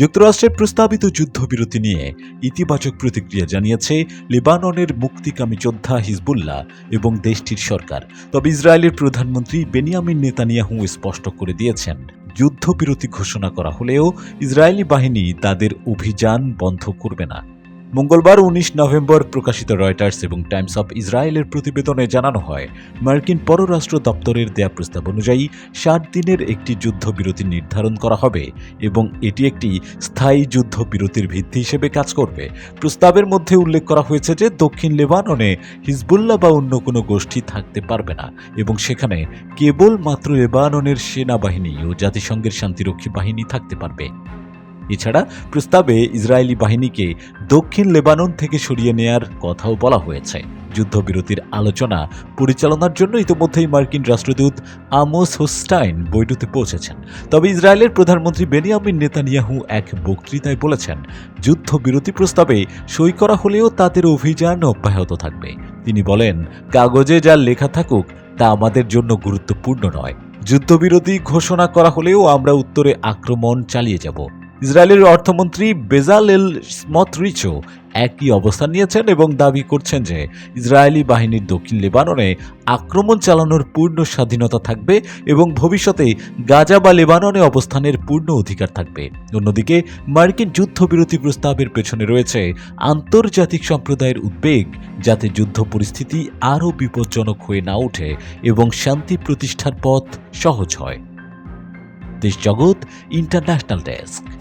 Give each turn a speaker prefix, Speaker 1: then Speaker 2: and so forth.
Speaker 1: যুক্তরাষ্ট্রের প্রস্তাবিত যুদ্ধবিরতি নিয়ে ইতিবাচক প্রতিক্রিয়া জানিয়েছে লেবাননের মুক্তিকামী যোদ্ধা হিজবুল্লাহ এবং দেশটির সরকার তবে ইসরায়েলের প্রধানমন্ত্রী বেনিয়ামিন নেতানিয়াহু স্পষ্ট করে দিয়েছেন যুদ্ধবিরতি ঘোষণা করা হলেও ইসরায়েলি বাহিনী তাদের অভিযান বন্ধ করবে না মঙ্গলবার উনিশ নভেম্বর প্রকাশিত রয়টার্স এবং টাইমস অব ইসরায়েলের প্রতিবেদনে জানানো হয় মার্কিন পররাষ্ট্র দপ্তরের দেয়া প্রস্তাব অনুযায়ী ষাট দিনের একটি যুদ্ধবিরতি নির্ধারণ করা হবে এবং এটি একটি স্থায়ী যুদ্ধবিরতির ভিত্তি হিসেবে কাজ করবে প্রস্তাবের মধ্যে উল্লেখ করা হয়েছে যে দক্ষিণ লেবাননে হিজবুল্লাহ বা অন্য কোনো গোষ্ঠী থাকতে পারবে না এবং সেখানে কেবলমাত্র লেবাননের সেনাবাহিনী ও জাতিসংঘের শান্তিরক্ষী বাহিনী থাকতে পারবে এছাড়া প্রস্তাবে ইসরায়েলি বাহিনীকে দক্ষিণ লেবানন থেকে সরিয়ে নেয়ার কথাও বলা হয়েছে যুদ্ধবিরতির আলোচনা পরিচালনার জন্য ইতিমধ্যেই মার্কিন রাষ্ট্রদূত আমোস হোস্টাইন বৈরুতে পৌঁছেছেন তবে ইসরায়েলের প্রধানমন্ত্রী বেনিয়ামিন নেতানিয়াহু এক বক্তৃতায় বলেছেন যুদ্ধবিরতি প্রস্তাবে সই করা হলেও তাদের অভিযান অব্যাহত থাকবে তিনি বলেন কাগজে যা লেখা থাকুক তা আমাদের জন্য গুরুত্বপূর্ণ নয় যুদ্ধবিরতি ঘোষণা করা হলেও আমরা উত্তরে আক্রমণ চালিয়ে যাব ইসরায়েলের অর্থমন্ত্রী বেজাল এল স্মথরিচও একই অবস্থান নিয়েছেন এবং দাবি করছেন যে ইসরায়েলি বাহিনীর দক্ষিণ লেবাননে আক্রমণ চালানোর পূর্ণ স্বাধীনতা থাকবে এবং ভবিষ্যতে গাজা বা লেবাননে অবস্থানের পূর্ণ অধিকার থাকবে অন্যদিকে মার্কিন যুদ্ধবিরতি প্রস্তাবের পেছনে রয়েছে আন্তর্জাতিক সম্প্রদায়ের উদ্বেগ যাতে যুদ্ধ পরিস্থিতি আরও বিপজ্জনক হয়ে না ওঠে এবং শান্তি প্রতিষ্ঠার পথ সহজ হয় দেশ জগৎ ইন্টারন্যাশনাল ডেস্ক